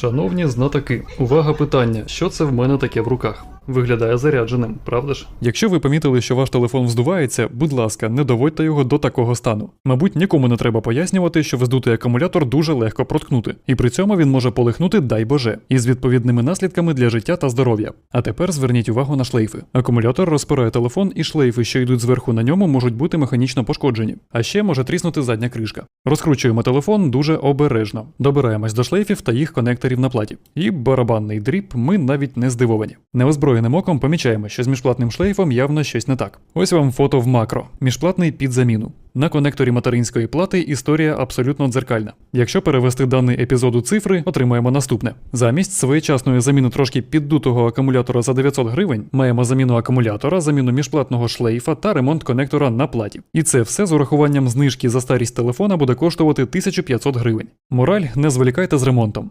Шановні знатоки, увага питання, що це в мене таке в руках? Виглядає зарядженим, правда ж? Якщо ви помітили, що ваш телефон вздувається, будь ласка, не доводьте його до такого стану. Мабуть, нікому не треба пояснювати, що вздутий акумулятор дуже легко проткнути, і при цьому він може полихнути, дай Боже, із відповідними наслідками для життя та здоров'я. А тепер зверніть увагу на шлейфи. Акумулятор розпирає телефон, і шлейфи, що йдуть зверху на ньому, можуть бути механічно пошкоджені. А ще може тріснути задня кришка. Розкручуємо телефон дуже обережно. Добираємось до шлейфів та їх конекторів на платі. І барабанний дріб ми навіть не здивовані. Неозброєним оком помічаємо, що з міжплатним шлейфом явно щось не так. Ось вам фото в макро. Міжплатний під заміну. На конекторі материнської плати історія абсолютно дзеркальна. Якщо перевести даний епізод у цифри, отримаємо наступне: замість своєчасної заміни трошки піддутого акумулятора за 900 гривень, маємо заміну акумулятора, заміну міжплатного шлейфа та ремонт конектора на платі. І це все з урахуванням знижки за старість телефона буде коштувати 1500 гривень. Мораль не зволікайте з ремонтом.